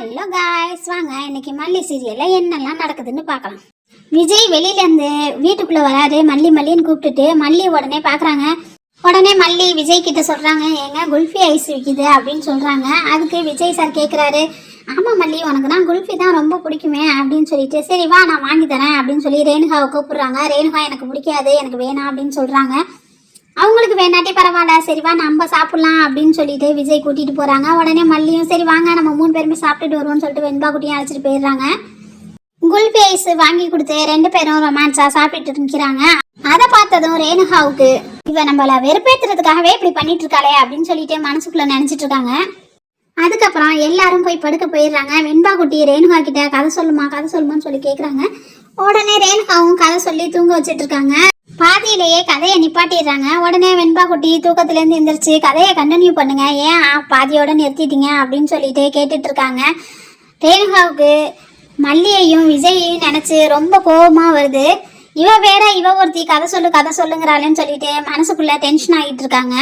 Hello guys வாங்க இன்னைக்கு மல்லி சீரியல்ல என்னெல்லாம் நடக்குதுன்னு பார்க்கலாம். விஜய் வெளியில இருந்து வீட்டுக்குள்ள வராரு. மல்லி மல்லின்னு கூப்பிட்டுட்டு மல்லி உடனே பார்க்குறாங்க. உடனே மல்லி விஜய் கிட்ட சொல்றாங்க ஏங்க குல்ஃபி ஐஸ் விற்கிது அப்படின்னு சொல்றாங்க. அதுக்கு விஜய் சார் கேட்குறாரு ஆமா மல்லி உனக்கு தான் குல்ஃபி தான் ரொம்ப பிடிக்குமே அப்படின்னு சொல்லிட்டு சரி வா நான் வாங்கி தரேன் அப்படின்னு சொல்லி ரேணுகாவை கூப்பிடுறாங்க. ரேணுகா எனக்கு பிடிக்காது எனக்கு வேணாம் அப்படின்னு சொல்றாங்க. அவங்களுக்கு வேணாட்டி பரவாயில்ல. சரிவா நம்ம சாப்பிடலாம் அப்படின்னு சொல்லிட்டு விஜய் கூட்டிட்டு போறாங்க. உடனே மல்லியும் சரி வாங்க நம்ம மூணு பேருமே சாப்பிட்டுட்டு வருவோம்னு சொல்லிட்டு வெண்பா குட்டியும் அழைச்சிட்டு போயிடுறாங்க. குல்பி ஐஸ் வாங்கி கொடுத்து ரெண்டு பேரும் ரொமான்ஸா சாப்பிட்டுட்டு நிக்கிறாங்க அதை பார்த்ததும் ரேணுகாவுக்கு இவ நம்மள வெறுப்பேத்துறதுக்காகவே இப்படி பண்ணிட்டு இருக்காளே அப்படின்னு சொல்லிட்டு மனசுக்குள்ள நினைச்சிட்டு இருக்காங்க. அதுக்கப்புறம் எல்லாரும் போய் படுக்க போயிடுறாங்க. வெண்பா குட்டி ரேணுகா கிட்ட கதை சொல்லுமா கதை சொல்லுமான்னு சொல்லி கேக்குறாங்க. உடனே ரேணுகாவும் கதை சொல்லி தூங்க வச்சிட்டு இருக்காங்க. பாதியிலேயே கதையை நிப்பாட்டிடுறாங்க. உடனே வெண்பா குட்டி தூக்கத்துலேருந்து எந்திரிச்சு கதையை கண்டினியூ பண்ணுங்க. ஏன் ஆ, பாதியோட நிறுத்திட்டீங்க? அப்படின்னு சொல்லிட்டு கேட்டுட்டு இருக்காங்க ரேணுகாவுக்கு மல்லியையும் விஜயையும் நினைச்சு ரொம்ப கோபமாக வருது. இவ வேற இவ ஒருத்தி. கதை சொல்லு கதை சொல்லுங்கிறாளேன்னு சொல்லிட்டு மனசுக்குள்ள டென்ஷன் ஆகிட்டு இருக்காங்க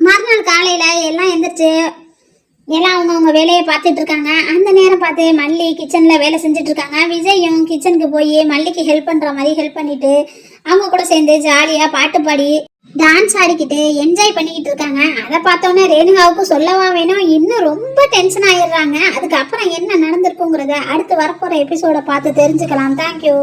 மறுநாள் காலையில எல்லாம் எந்திரிச்சு எல்லாம் அவங்கவுங்க வேலையை பார்த்துட்டு இருக்காங்க. அந்த நேரம் பார்த்து மல்லி கிச்சனில் வேலை செஞ்சுட்டு இருக்காங்க. விஜயும் கிச்சனுக்கு போய் மல்லிக்கு ஹெல்ப் பண்ணுற மாதிரி ஹெல்ப் பண்ணிட்டு அவங்க கூட சேர்ந்து ஜாலியாக பாட்டு பாடி டான்ஸ் ஆடிக்கிட்டு என்ஜாய் பண்ணிக்கிட்டு இருக்காங்க. அதை பார்த்தோன்னே ரேணுகாவுக்கு சொல்லவா வேணும்? இன்னும் ரொம்ப டென்ஷன் ஆயிடுறாங்க. அதுக்கப்புறம் என்ன நடந்திருக்குங்கிறத அடுத்து வரப்போகிற எபிசோடை பார்த்து தெரிஞ்சுக்கலாம். தேங்க்யூ